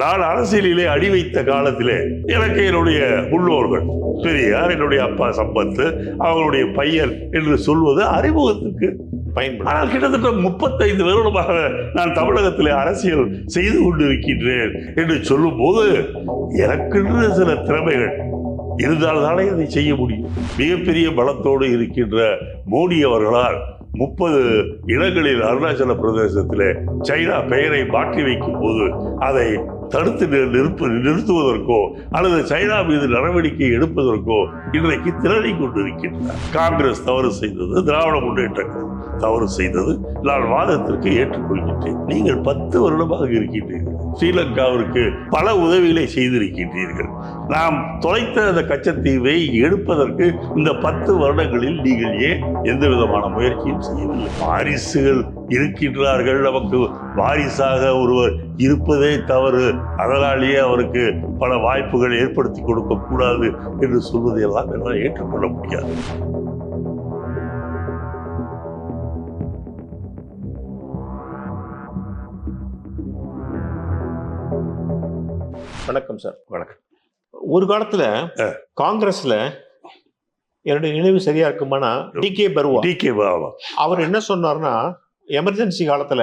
நான் அரசியலிலே அடி வைத்த காலத்திலே எனக்கு என்னுடைய முன்னோர்கள் பெரியார் என்னுடைய அப்பா சம்பத்து அவங்களுடைய பையன் என்று சொல்வது அறிமுகத்துக்கு பயன்படும். ஆனால் கிட்டத்தட்ட முப்பத்தைந்து வருடமாக நான் தமிழகத்திலே அரசியல் செய்து கொண்டிருக்கின்றேன் என்று சொல்லும்போது எனக்கென்று சில திறமைகள் இருந்தால்தானே அதை செய்ய முடியும். மிகப்பெரிய பலத்தோடு இருக்கின்ற மோடி அவர்களால் முப்பது இடங்களில் அருணாச்சல பிரதேசத்தில் சைனா பெயரை மாற்றி வைக்கும் போது அதை தடுத்து நி- நிறுப்பு நிறுத்துவதற்கோ அல்லது சைனா மீது நடவடிக்கை எடுப்பதற்கோ இன்றைக்கு திரளிக் கொண்டிருக்கின்றார். காங்கிரஸ் தவறு செய்தது திராவிட முன்னேற்ற கழகம். தவறு செய்தது நான் வாதத்திற்கு ஏற்றுக்கொள்கின்றேன். நீங்கள் பத்து வருடமாக இருக்கின்றீர்கள். ஸ்ரீலங்காவிற்கு பல உதவிகளை செய்திருக்கின்றீர்கள். நாம் தொலைத்த அந்த கச்சத்தீவை எடுப்பதற்கு இந்த பத்து வருடங்களில் நீங்கள் ஏன் எந்த விதமான முயற்சியும் செய்யவில்லை? வாரிசுகள் இருக்கின்றார்கள். நமக்கு வாரிசாக ஒருவர் இருப்பதே தவறு. அதனாலேயே அவருக்கு பல வாய்ப்புகள் ஏற்படுத்தி கொடுக்க கூடாது என்று சொல்வதையெல்லாம் என்னால் ஏற்றுக்கொள்ள முடியாது. வணக்கம் சார். வணக்கம். ஒரு காலத்துல. காங்கிரஸ்ல என்னுடைய நினைவு சரியா இருக்குமானா D K Barooah. D K Baba அவர் என்ன சொன்னார்னா எமர்ஜென்சி காலத்துல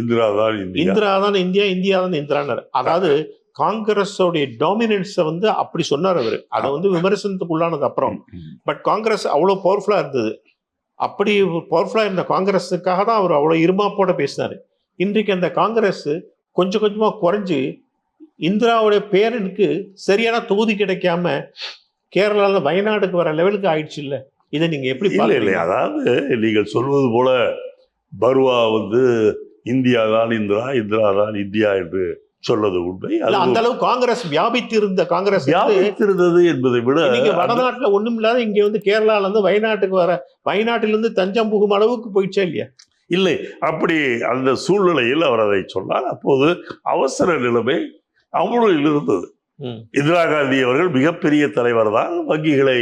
இந்திரா தான் இந்திரா தான் இந்தியா இந்தியா தான் இந்திரானார் அதாவது காங்கிரஸோடைய டாமினன்ஸை வந்து அப்படி சொன்னார் அவர். அதை வந்து விமர்சனத்துக்கு உள்ளானது அப்புறம் பட் காங்கிரஸ் அவ்வளோ பவர்ஃபுல்லாக இருந்தது. அப்படி பவர்ஃபுல்லாக இருந்த காங்கிரஸுக்காக தான் அவர் அவ்வளோ இருமாப்போட பேசினார். இன்றைக்கு அந்த காங்கிரஸ் கொஞ்சம் கொஞ்சமாக குறைஞ்சு இந்திராவுடைய பேரனுக்கு சரியான தொகுதி கிடைக்காம கேரளாவில் வயநாடுக்கு வர லெவலுக்கு ஆயிடுச்சு இல்லை? இதை நீங்கள் எப்படி இல்லை இல்லை? அதாவது நீங்கள் சொல்வது போல பருவா வந்து இந்தியா தான் இந்திரா இந்திரா தான் இந்தியா என்று சொன்னது உண்மை. அந்த அளவு காங்கிரஸ் வியாபித்து இருந்த காங்கிரஸ் வியாபித்திருந்தது என்பதை விட இன்னைக்கு வடநாட்டுல ஒண்ணும் இல்லாத இங்க வந்து கேரளால இருந்து வயநாட்டுக்கு வர வயநாட்டில இருந்து தஞ்சம் புகும் அளவுக்கு போயிடுச்சா இல்லையா? இல்லை. அப்படி அந்த சூழ்நிலையில் அவர் அதை சொன்னார். அப்போது அவசர நிலைமை அவ்வளவு இருந்தது. இந்திரா காந்தி அவர்கள் மிகப்பெரிய தலைவர் தான் வங்கிகளை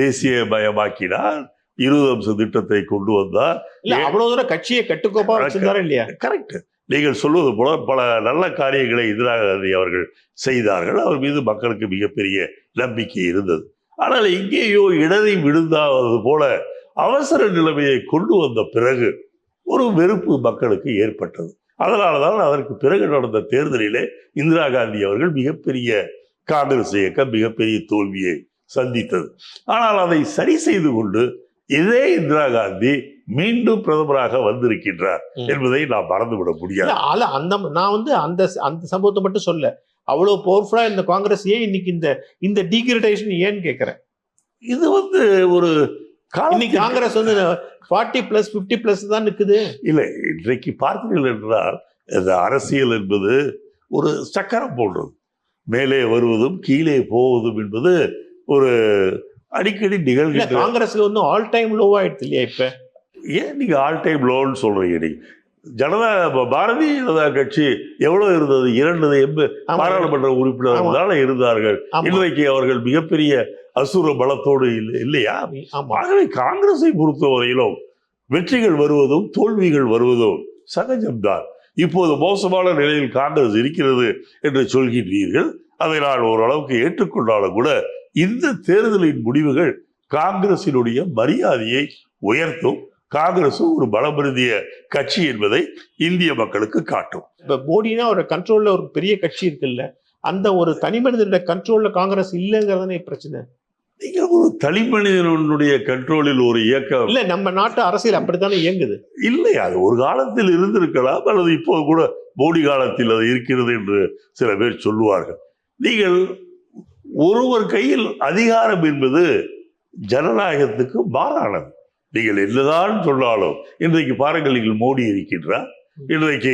தேசிய மயமாக்கினார். இருபது அம்ச திட்டத்தை கொண்டு வந்தார். அவ்வளவு தூரம் கட்சியை கட்டுக்கோப்பா வச்சிருந்தாரா இல்லையா? கரெக்ட். நீங்கள் சொல்வது போல பல நல்ல காரியங்களை இந்திரா காந்தி அவர்கள் செய்தார்கள். அவர் மீது மக்களுக்கு மிகப்பெரிய நம்பிக்கை இருந்தது. ஆனால் எங்கேயோ இடறி விழுந்தாவது போல அவசர நிலைமையை கொண்டு வந்த பிறகு ஒரு வெறுப்பு மக்களுக்கு ஏற்பட்டது. அதனால தான் அதற்கு பிறகு நடந்த தேர்தலிலே இந்திரா காந்தி அவர்கள் மிகப்பெரிய காங்கிரஸ் இயக்கம் மிகப்பெரிய தோல்வியை சந்தித்தது. ஆனால் அதை சரி செய்து கொண்டு இதே இந்திரா காந்தி மீண்டும் பிரதமராக வந்திருக்கின்றார். என்பதை நாம் மறந்துவிட முடியாது. அந்த நான் வந்து அந்த அந்த சம்பவத்தை மட்டும் சொல்ல. அவ்வளவு பவர்ஃபுல்லா இந்த காங்கிரஸ் ஏன் இன்னைக்கு இந்த இந்த டீகிரடேஷன் ஏன்னு கேக்குறேன். இது வந்து ஒரு இன்னைக்கு காங்கிரஸ் வந்து ஃபார்ட்டி பிளஸ் பிப்டி பிளஸ் தான் நிக்குது. இல்லை இன்றைக்கு பார்த்தீர்கள் என்றால் இந்த அரசியல் என்பது ஒரு சக்கரம் போன்றது. மேலே வருவதும் கீழே போவதும் என்பது ஒரு அடிக்கடி நிகழ்கின்ற காங்கிரஸ்ல வந்து ஆல் டைம் லோ ஆயிடுது இல்லையா இப்ப? ஏன் நீங்க ஆல் டைம் லோன்னு சொல்றீங்க நீங்க? ஜனதா பாரதிய ஜனதா கட்சி எவ்வளவு இருந்தது? இரண்டு எம்பு. பாராளுமன்ற உறுப்பினர்கள் தானே இருந்தார்கள். இன்றைக்கு அவர்கள் மிகப்பெரிய அசுர பலத்தோடு இல்லை இல்லையா? ஆகவே காங்கிரஸை பொறுத்தவரையிலும் வெற்றிகள் வருவதும் தோல்விகள் வருவதும் சகஜம்தான். இப்போது மோசமான நிலையில் காங்கிரஸ் இருக்கிறது என்று சொல்கின்றீர்கள். அதை நான் ஓரளவுக்கு ஏற்றுக்கொண்டாலும் கூட இந்த தேர்தலின் முடிவுகள் காங்கிரசினுடைய மரியாதையை உயர்த்தும். காங்கிரசும் ஒரு பலபருந்திய கட்சி என்பதை இந்திய மக்களுக்கு காட்டும். இப்ப மோடினா ஒரு கண்ட்ரோல்ல ஒரு பெரிய கட்சி இருக்குல்ல அந்த ஒரு தனி மனிதனுடைய கண்ட்ரோல்ல காங்கிரஸ் இல்லைங்கிறதானே பிரச்சனை? நீங்கள் ஒரு தனி மனிதனுடைய கண்ட்ரோலில் ஒரு இயக்கம். இல்ல நம்ம நாட்டு அரசியல் அப்படித்தானே இயங்குது? இல்லை அது ஒரு காலத்தில் இருந்திருக்கலாம் அல்லது இப்போ கூட மோடி காலத்தில் அது இருக்கிறது என்று சில பேர் சொல்லுவார்கள். நீங்கள் ஒருவர் கையில் அதிகாரம் என்பது ஜனநாயகத்துக்கு மாறானது. நீங்கள் என்னதான் சொன்னாலும் இன்றைக்கு பாருங்கள் நீங்கள் மோடி இருக்கின்றார். இன்றைக்கு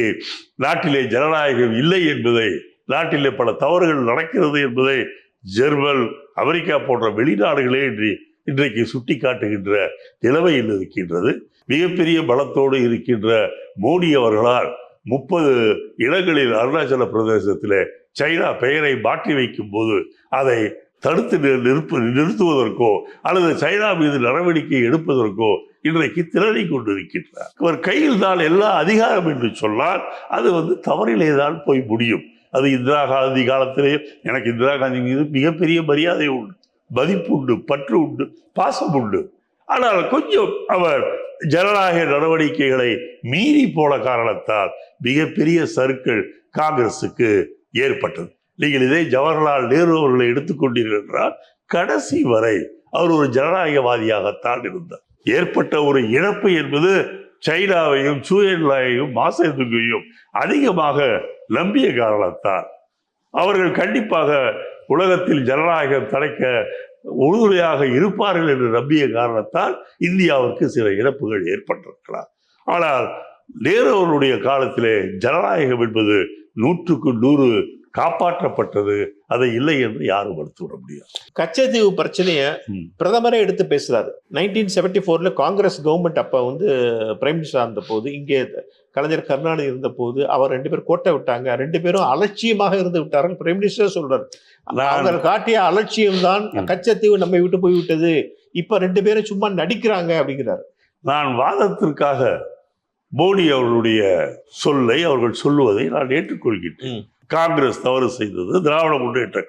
நாட்டிலே ஜனநாயகம் இல்லை என்பதை நாட்டிலே பல தவறுகள் நடக்கிறது என்பதை ஜெர்மன் அமெரிக்கா போன்ற வெளிநாடுகளே இன்று இன்றைக்கு சுட்டி காட்டுகின்ற நிலைமையில் இருக்கின்றது. மிகப்பெரிய பலத்தோடு இருக்கின்ற மோடி அவர்களால் முப்பது இடங்களில் அருணாச்சல பிரதேசத்திலே சைனா பெயரை மாற்றி வைக்கும் போது அதை தடுத்து நி- நிறுப்பு நிறுத்துவதற்கோ அல்லது சைனா மீது நடவடிக்கை எடுப்பதற்கோ இன்றைக்கு திரளி கொண்டிருக்கின்றார். அவர் கையில் தான் எல்லா அதிகாரம் என்று சொன்னால் அது வந்து தவறிலே தான் போய் முடியும். அது இந்திரா காந்தி காலத்திலேயே எனக்கு இந்திரா காந்தி மீது மிகப்பெரிய மரியாதை உண்டு மதிப்பு உண்டு பற்று உண்டு பாசம் உண்டு. ஆனால் கொஞ்சம் அவர் ஜனநாயக நடவடிக்கைகளை மீறி போன காரணத்தால் மிகப்பெரிய சருக்கள் காங்கிரசுக்கு ஏற்பட்டது. நீங்கள் இதே ஜவஹர்லால் நேரு அவர்களை எடுத்துக்கொண்டீர்கள் என்றால் கடைசி வரை அவர் ஒரு ஜனநாயகவாதியாகத்தான் இருந்தார். ஏற்பட்ட ஒரு இழப்பு என்பது சைனாவையும் சூயன்லாயையும் மாசத்துக்கையும் அதிகமாக நம்பிய காரணத்தால். அவர்கள் கண்டிப்பாக உலகத்தில் ஜனநாயகம் தடைக்க உறுதுணையாக இருப்பார்கள் என்று நம்பிய காரணத்தால் இந்தியாவிற்கு சில இழப்புகள் ஏற்பட்டிருக்கலாம். ஆனால் நேரு அவர்களுடைய காலத்திலே ஜனநாயகம் என்பது நூற்றுக்கு நூறு காப்பாற்றப்பட்டது. அதை இல்லை என்று யாரும் மறுத்துவிட முடியாது. கச்சத்தீவு பிரச்சனைய. பிரதமரே எடுத்து பேசுறாரு. நைன்டீன் செவன்டி ஃபோர்ல காங்கிரஸ் கவர்மெண்ட் அப்ப வந்து பிரைம் மினிஸ்டர் இருந்த போது இங்கே கலைஞர் கருணாநிதி இருந்த போது அவர் ரெண்டு பேரும் கோட்டை விட்டாங்க. ரெண்டு பேரும் அலட்சியமாக இருந்து விட்டார்கள். பிரைம் மினிஸ்டர் சொல்றாரு. நான் அவங்க காட்டிய அலட்சியம் தான். கச்சத்தீவு நம்மை விட்டு போய்விட்டது. இப்ப ரெண்டு பேரும் சும்மா நடிக்கிறாங்க அப்படிங்கிறாரு. நான் வாதத்திற்காக மோடி அவர்களுடைய சொல்லை அவர்கள் சொல்லுவதை நான் ஏற்றுக்கொள்கிறேன். காங்கிரஸ் தவறு செய்தது திராவிட முன்னேற்ற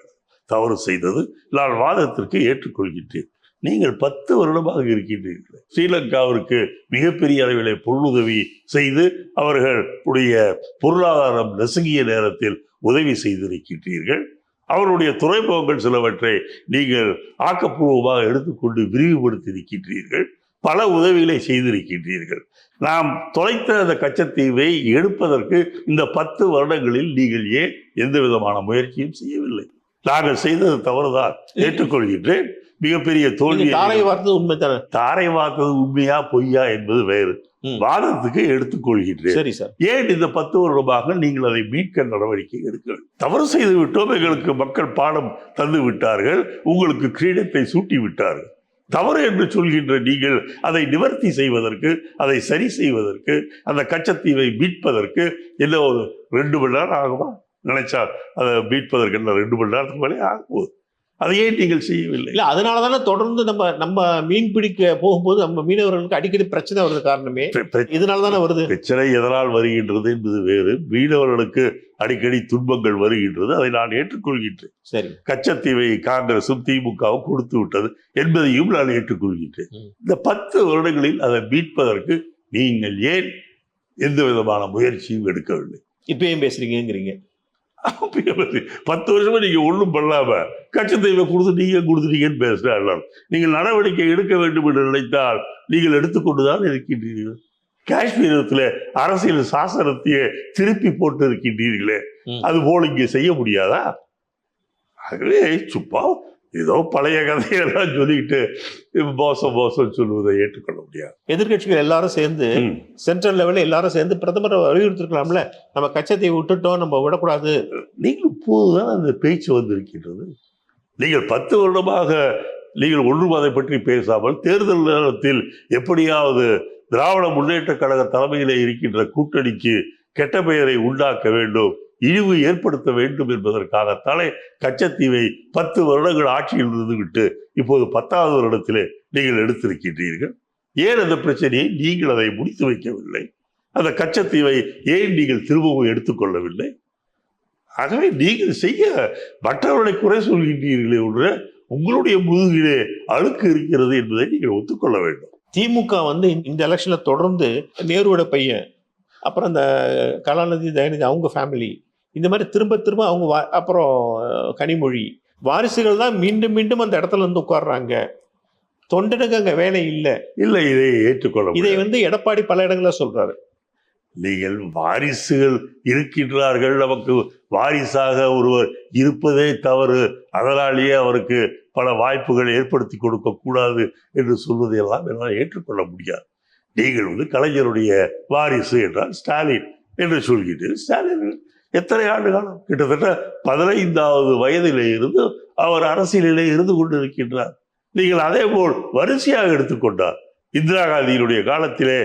தவறு செய்தது நான் வாதத்திற்கு ஏற்றுக்கொள்கின்றேன். நீங்கள் பத்து வருடமாக இருக்கின்றீர்கள். ஸ்ரீலங்காவிற்கு மிகப்பெரிய அளவிலே பொருளுதவி செய்து அவர்களுடைய பொருளாதாரம் நசுங்கிய நேரத்தில் உதவி செய்திருக்கின்றீர்கள். அவருடைய துறைமுகங்கள் சிலவற்றை நீங்கள் ஆக்கப்பூர்வமாக எடுத்துக்கொண்டு விரிவுபடுத்தி இருக்கின்றீர்கள் பல உதவிகளை செய்திருக்கின்றீர்கள். நாம் தொலைத்த அந்த கச்சத்தீவை எடுப்பதற்கு இந்த பத்து வருடங்களில் நீங்கள் ஏன் எந்த விதமான முயற்சியும் செய்யவில்லை? நாங்கள் செய்தது தவறுதான். ஏற்றுக்கொள்கின்றேன். மிகப்பெரிய தோல்வி தாரை வார்த்தது உண்மைதானே? தாரை வார்த்தது உண்மையா பொய்யா என்பது வேறு. வாதத்துக்கு எடுத்துக்கொள்கின்றேன். சரி சார். ஏன் இந்த பத்து வருடமாக நீங்கள் அதை மீட்க நடவடிக்கை எடுக்க? தவறு செய்து விட்டோம். எங்களுக்கு மக்கள் பாடம் தந்து விட்டார்கள் உங்களுக்கு கிரீடத்தை சூட்டி விட்டார்கள் தவறு என்று சொல்கின்ற நீங்கள் அதை நிவர்த்தி செய்வதற்கு அதை சரி செய்வதற்கு அந்த கச்சத்தீவை மீட்பதற்கு என்ன ஒரு ரெண்டு மணி நேரம் ஆகுமா? நினைச்சா அதை மீட்பதற்கு என்ன ரெண்டு மணி நேரத்துக்கு மேலே ஆகும் அதை ஏன் நீங்கள் செய்யவில்லை. இல்ல அதனால தானே தொடர்ந்து நம்ம நம்ம மீன் பிடிக்க போகும்போது நம்ம மீனவர்களுக்கு அடிக்கடி பிரச்சனை வருது காரணமே. இதனால தானே வருது. பிரச்சனை எதனால் வருகின்றது என்பது வேறு. மீனவர்களுக்கு அடிக்கடி துன்பங்கள் வருகின்றது. அதை நான் ஏற்றுக்கொள்கின்றேன். சரி. கச்சத்தீவை காங்கிரசும் திமுகவும் கொடுத்து விட்டது என்பதையும் நான் ஏற்றுக்கொள்கின்றேன். இந்த பத்து வருடங்களில் அதை மீட்பதற்கு நீங்கள் ஏன் எந்த விதமான முயற்சியும் எடுக்கவில்லை? இப்பயும் பேசுறீங்கிறீங்க பத்து வருஷமா நீங்க ஒண்ணும் பண்ணாம கச்சத்தீவை கொடுத்து நீங்க கொடுத்துட்டீங்கன்னு பேசுறா எல்லாரும் நீங்கள் நடவடிக்கை எடுக்க வேண்டும் என்று நினைத்தால் நீங்கள் எடுத்துக்கொண்டுதான் இருக்கின்றீர்கள். காஷ்மீரத்தில் அரசியல் சாசனத்தையே திருப்பி போட்டு இருக்கின்றீர்களே. அது போல இங்கே செய்ய முடியாதா? ஆகவே சும்மா ஏதோ பழைய கதையெல்லாம் சொல்லிக்கிட்டு மோசம் மோசம் சொல்லுவதை ஏற்றுக்கொள்ள முடியாது. எதிர்க்கட்சிகள் எல்லாரும் சேர்ந்து. சென்ட்ரல் லெவலில் எல்லாரும் சேர்ந்து பிரதமரை வலியுறுத்திருக்கலாம்ல. நம்ம கச்சத்தீவை விட்டுட்டோம் நம்ம விடக்கூடாது. நீங்கள் இப்போதுதான் அந்த பேச்சு வந்திருக்கின்றது. நீங்கள் பத்து வருடமாக நீங்கள் ஒன்றும் அதை பற்றி பேசாமல் தேர்தல் நேரத்தில் எப்படியாவது திராவிட முன்னேற்ற கழக தலைமையிலே இருக்கின்ற கூட்டணிக்கு கெட்ட பெயரை உண்டாக்க வேண்டும். இழிவு ஏற்படுத்த வேண்டும் என்பதற்காகத்தானே கச்சத்தீவை பத்து வருடங்கள் ஆட்சியில் இருந்துவிட்டு இப்போது பத்தாவது வருடத்திலே நீங்கள் எடுத்திருக்கின்றீர்கள். ஏன் அந்த பிரச்சனையை நீங்கள் அதை முடித்து வைக்கவில்லை? அந்த கச்சத்தீவை ஏன் நீங்கள் திரும்பவும் எடுத்துக்கொள்ளவில்லை? ஆகவே நீங்கள் செய்ய மற்றவர்களை குறை சொல்கின்றீர்களே ஒன்று உங்களுடைய முதுகிலே அழுக்கு இருக்கிறது என்பதை நீங்கள் ஒத்துக்கொள்ள வேண்டும். திமுக வந்து இந்த எலெக்ஷனில் தொடர்ந்து நேருவோட பையன் அப்புறம் அந்த கலாநிதி தயாநிதி அவங்க ஃபேமிலி இந்த மாதிரி திரும்ப திரும்ப அவங்க வா- அப்புறம் கனிமொழி. வாரிசுகள் தான் மீண்டும் மீண்டும் அந்த இடத்துல இருந்து உட்கார்றாங்க. தொண்டனுக்கு அங்க வேலை இல்லை. இல்லை இதை ஏற்றுக்கொள்ள இதை. வந்து எடப்பாடி பல இடங்கள்ல சொல்றாரு. நீங்கள் வாரிசுகள் இருக்கின்றார்கள். நமக்கு வாரிசாக ஒருவர் இருப்பதே தவறு. அதனாலேயே அவருக்கு பல வாய்ப்புகள் ஏற்படுத்தி கொடுக்க கூடாது என்று சொல்வதையெல்லாம் என்னால் ஏற்றுக்கொள்ள முடியாது. நீங்கள் வந்து கலைஞருடைய வாரிசு என்றால் ஸ்டாலின் என்று சொல்கிறீர்கள் ஸ்டாலின் எத்தனை ஆண்டு காலம்? கிட்டத்தட்ட பதினைந்தாவது வயதிலே இருந்து அவர் அரசியலிலே இருந்து கொண்டிருக்கின்றார். நீங்கள் அதே போல் வரிசையாக எடுத்துக்கொண்டார் இந்திரா காந்தியினுடைய காலத்திலே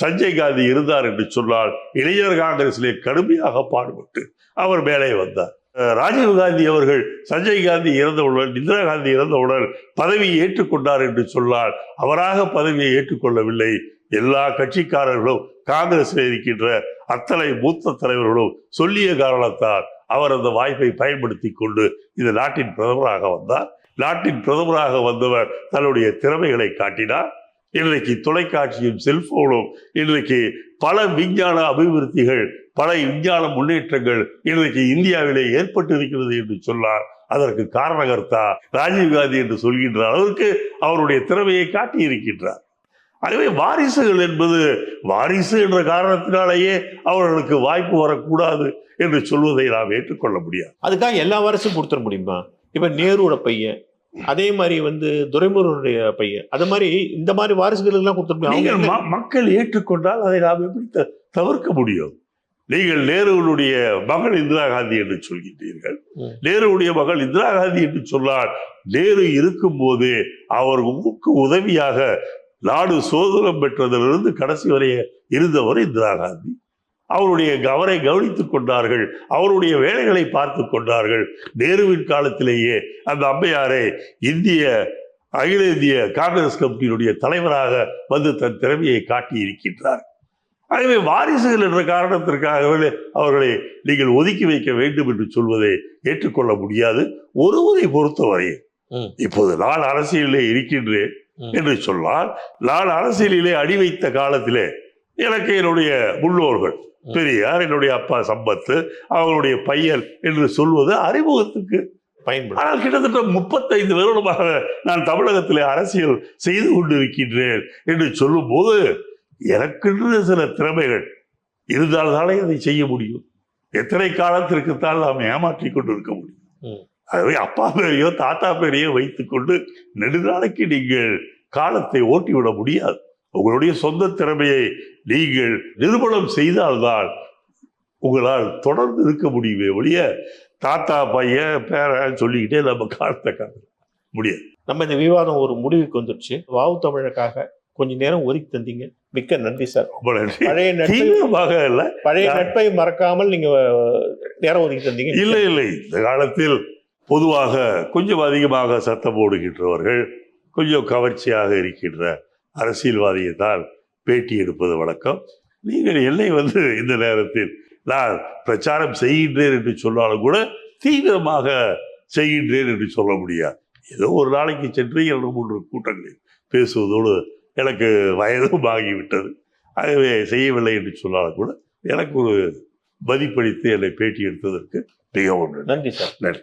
சஞ்சய் காந்தி இருந்தார் என்று சொன்னால் இளைஞர் காங்கிரசிலே கடுமையாக பாடுபட்டு அவர் மேலே வந்தார். ராஜீவ் காந்தி அவர்கள் சஞ்சய் காந்தி இறந்தவுடன் இந்திரா காந்தி இறந்தவுடன் பதவியை ஏற்றுக்கொண்டார் என்று சொன்னால் அவராக பதவியை ஏற்றுக்கொள்ளவில்லை. எல்லா கட்சிக்காரர்களும் காங்கிரஸில் இருக்கின்ற அத்தனை மூத்த தலைவர்களும் சொல்லிய காரணத்தால் அவர் அந்த வாய்ப்பை பயன்படுத்தி கொண்டு இந்த நாட்டின் பிரதமராக வந்தார். நாட்டின் பிரதமராக வந்தவர் தன்னுடைய திறமைகளை காட்டினார். இன்றைக்கு தொலைக்காட்சியும் செல்போனும் இன்றைக்கு பல விஞ்ஞான அபிவிருத்திகள் பல விஞ்ஞான முன்னேற்றங்கள் இன்றைக்கு இந்தியாவிலே ஏற்பட்டு இருக்கிறது என்று சொன்னார். அதற்கு காரணகர்த்தா ராஜீவ்காந்தி என்று சொல்கின்ற அளவுக்கு அவருடைய திறமையை காட்டி இருக்கின்றார் ஆகவே வாரிசுகள் என்பது வாரிசு என்ற காரணத்தினாலேயே அவர்களுக்கு வாய்ப்பு வரக்கூடாது என்று சொல்வதை நாம் ஏற்றுக்கொள்ள முடியாது. அதுக்காக எல்லா வாரிசும் கொடுத்துட முடியுமா? இப்ப நேருவோட பையன் அதே மாதிரி வந்து துரைமுருகனுடைய பையன் அது மாதிரி இந்த மாதிரி வாரிசுகளுக்கு எல்லாம் கொடுத்துட முடியும்? அவங்க நீங்கள் என்ன- ம- மக்கள் ஏற்றுக்கொண்டால் அதை நாம் எப்படி த- தவிர்க்க முடியும்? நீங்கள் நேருவினுடைய மகள் இந்திரா காந்தி என்று சொல்கின்றீர்கள். நேருவுடைய மகள் இந்திரா காந்தி என்று சொன்னால் நேரு இருக்கும் போது அவர் உங்களுக்கு உதவியாக நாடு சுதந்திரம் பெற்றதிலிருந்து கடைசி வரைய இருந்தவர் இந்திரா காந்தி அவருடைய அவரை கவனித்துக் கொண்டார்கள் அவருடைய வேலைகளை பார்த்து கொண்டார்கள் நேருவின் காலத்திலேயே அந்த அம்மையாரை இந்திய அகில இந்திய காங்கிரஸ் கமிட்டியினுடைய தலைவராக வந்து தன் திறமையை காட்டி இருக்கின்றார் ஆகவே வாரிசுகள் என்ற காரணத்திற்காகவே அவர்களை நீங்கள் ஒதுக்கி வைக்க வேண்டும் என்று சொல்வதை ஏற்றுக்கொள்ள முடியாது ஒருவரை பொறுத்தவரை ம். இப்போது நான் அரசியலிலே இருக்கின்றேன். என்று சொன்னால் நான் அரசியலிலே அடி வைத்த காலத்திலே எனக்கு என்னுடைய முன்னோர்கள். பெரியார் என்னுடைய அப்பா சம்பத்து அவருடைய பையன் என்று சொல்வது அறிமுகத்துக்கு பயன்படும் ஆனால் கிட்டத்தட்ட முப்பத்தைந்து வருடமாக நான் தமிழகத்திலே அரசியல் செய்து கொண்டிருக்கின்றேன் என்று சொல்லும்போது எனக்கென்று சில திறமைகள் இருந்தால்தானே அதை செய்ய முடியும் எத்தனை காலத்திற்குத்தான் நாம் ஏமாற்றிக் கொண்டிருக்க முடியும். ஆகவே அப்பா பேரையோ தாத்தா பேரையோ வைத்துக்கொண்டு நெடுநாளைக்கு நீங்கள் காலத்தை ஓட்டிவிட முடியாது. உங்களுடைய சொந்த திறமையை நீங்கள் நிரூபணம் செய்தால்தான் உங்களால் தொடர்ந்து இருக்க முடியுமே ஒழிய தாத்தா பையன் பேரன் சொல்லிக்கிட்டே நம்ம காலத்தை காட்ட முடியாது. நம்ம இந்த விவாதம் ஒரு முடிவுக்கு வந்துருச்சு வாவு தமிழுக்காக கொஞ்ச நேரம் ஒதுக்கி தந்தீங்க. மிக்க நன்றி சார். ரொம்ப நன்றி. பழைய நட்பை தீவிரமாக இல்லை. பழைய நட்பை மறக்காமல் நீங்க நேரம் ஒதுக்கி தந்தீங்க. இல்லை இல்லை. இந்த காலத்தில் பொதுவாக கொஞ்சம் அதிகமாக சத்தம் போடுகின்றவர்கள் கொஞ்சம் கவர்ச்சியாக இருக்கின்ற அரசியல்வாதியை தான் பேட்டி எடுப்பது வழக்கம். நீங்கள் என்னை வந்து இந்த நேரத்தில் நான் பிரச்சாரம் செய்கின்றேன் என்று சொன்னாலும் கூட தீவிரமாக செய்கின்றேன் என்று சொல்ல முடியாது. ஏதோ ஒரு நாளைக்கு சென்று இரண்டு மூன்று கூட்டங்களில் பேசுவதோடு எனக்கு வயதும் ஆகிவிட்டது. ஆகவே செய்யவில்லை என்று சொன்னாலும் கூட எனக்கு ஒரு மதிப்பளித்து என்னை பேட்டி எடுத்ததற்கு மிகவும் நன்றி. நன்றி சார். நன்றி.